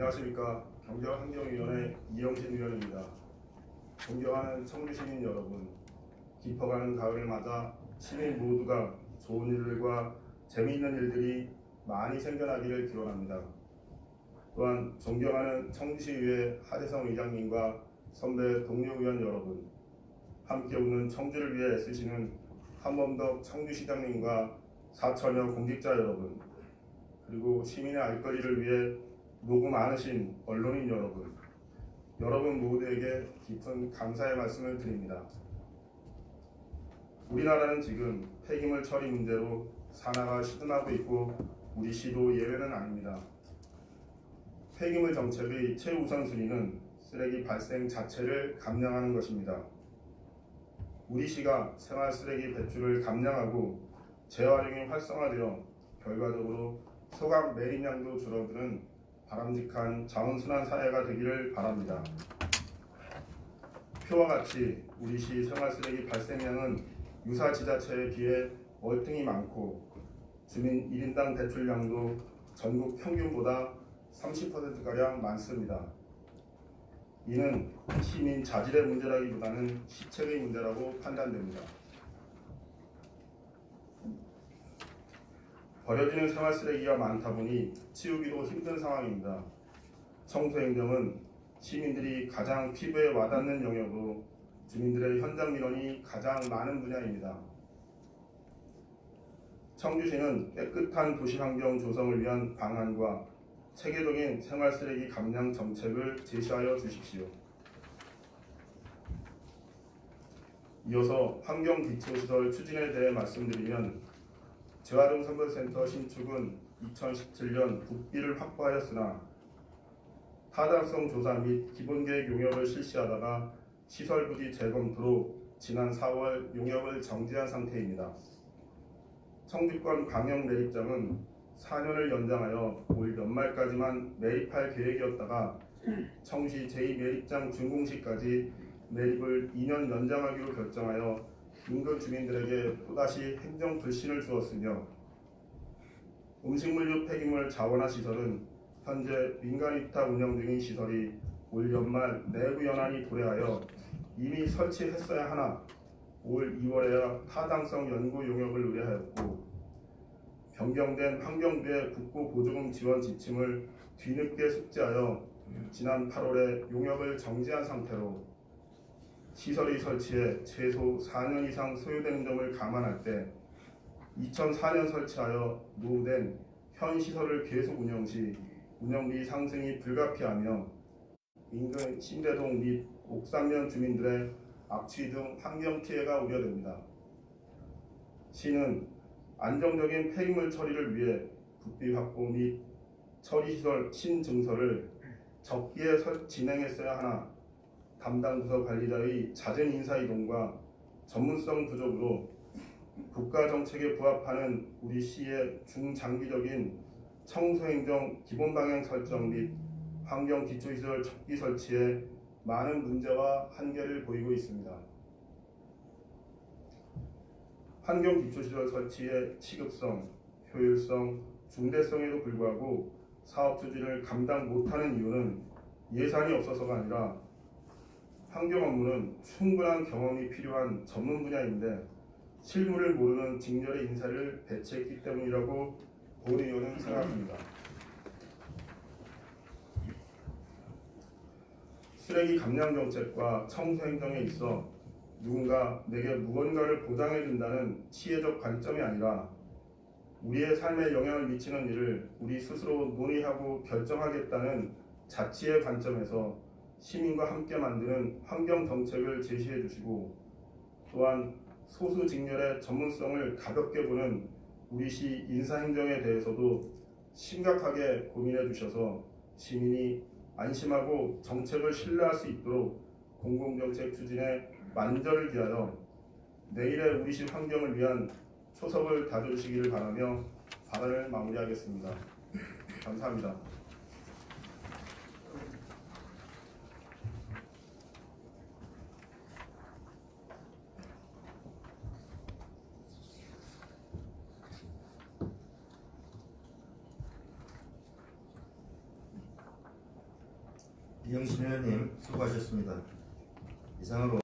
안녕하십니까 경제환경위원회 이영진 위원입니다. 존경하는 청주 시민 여러분, 깊어가는 가을을 맞아 시민 모두가 좋은 일들과 재미있는 일들이 많이 생겨나기를 기원합니다. 또한 존경하는 청주시의회 하대성 의장님과 선배 동료 의원 여러분, 함께 웃는 청주를 위해 애쓰시는 한범덕 청주시장님과 사천여 공직자 여러분, 그리고 시민의 알 거리를 위해 노고 많으신 언론인 여러분, 여러분 모두에게 깊은 감사의 말씀을 드립니다. 우리나라는 지금 폐기물 처리 문제로 산화가 시든하고 있고 우리 시도 예외는 아닙니다. 폐기물 정책의 최우선 순위는 쓰레기 발생 자체를 감량하는 것입니다. 우리 시가 생활 쓰레기 배출을 감량하고 재활용이 활성화되어 결과적으로 소각 매립량도 줄어드는 바람직한 자원순환 사회가 되기를 바랍니다. 표와 같이 우리 시 생활 쓰레기 발생량은 유사 지자체에 비해 월등히 많고 주민 1인당 배출량도 전국 평균보다 30%가량 많습니다. 이는 시민 자질의 문제라기보다는 시책의 문제라고 판단됩니다. 버려지는 생활 쓰레기가 많다 보니 치우기도 힘든 상황입니다. 청소 행정은 시민들이 가장 피부에 와닿는 영역으로 주민들의 현장 민원이 가장 많은 분야입니다. 청주시는 깨끗한 도시 환경 조성을 위한 방안과 체계적인 생활 쓰레기 감량 정책을 제시하여 주십시오. 이어서 환경 기초시설 추진에 대해 말씀드리면 재활용 선별센터 신축은 2017년 국비를 확보하였으나 타당성 조사 및 기본계획 용역을 실시하다가 시설 부지 재검토로 지난 4월 용역을 정지한 상태입니다. 청주권 광역 매립장은 4년을 연장하여 올 연말까지만 매립할 계획이었다가 청시 제2매립장 준공시까지 매립을 2년 연장하기로 결정하여 인근 주민들에게 또다시 행정 불신을 주었으며 음식물류 폐기물 자원화 시설은 현재 민간 위탁 운영 중인 시설이 올 연말 내부 연한이 도래하여 이미 설치했어야 하나 올 2월에야 타당성 연구 용역을 의뢰하였고 변경된 환경부의 국고 보조금 지원 지침을 뒤늦게 숙지하여 지난 8월에 용역을 정지한 상태로 시설의 설치에 최소 4년 이상 소요되는 점을 감안할 때 2004년 설치하여 노후된 현 시설을 계속 운영 시 운영비 상승이 불가피하며 인근 신대동 및 옥상면 주민들의 악취 등 환경 피해가 우려됩니다. 시는 안정적인 폐기물 처리를 위해 부피 확보 및 처리시설 신증서를 적기에 설- 진행했어야 하나 담당 부서 관리자의 잦은 인사 이동과 전문성 부족으로 국가 정책에 부합하는 우리 시의 중장기적인 청소행정 기본 방향 설정 및 환경 기초시설 적기 설치에 많은 문제와 한계를 보이고 있습니다. 환경 기초시설 설치의 시급성, 효율성, 중대성에도 불구하고 사업 추진을 감당 못하는 이유는 예산이 없어서가 아니라 환경 업무는 충분한 경험이 필요한 전문 분야인데 실무를 모르는 직렬의 인사를 배치했기 때문이라고 본 의원은 생각합니다. 쓰레기 감량 정책과 청소 행정에 있어 누군가 내게 무언가를 보장해 준다는 시혜적 관점이 아니라 우리의 삶에 영향을 미치는 일을 우리 스스로 논의하고 결정하겠다는 자치의 관점에서 시민과 함께 만드는 환경 정책을 제시해 주시고 또한 소수 직렬의 전문성을 가볍게 보는 우리 시 인사행정에 대해서도 심각하게 고민해 주셔서 시민이 안심하고 정책을 신뢰할 수 있도록 공공정책 추진에 만전을 기하여 내일의 우리 시 환경을 위한 초석을 다져주시기를 바라며 발언을 마무리하겠습니다. 감사합니다. 이영신 의원님 수고하셨습니다. 이상으로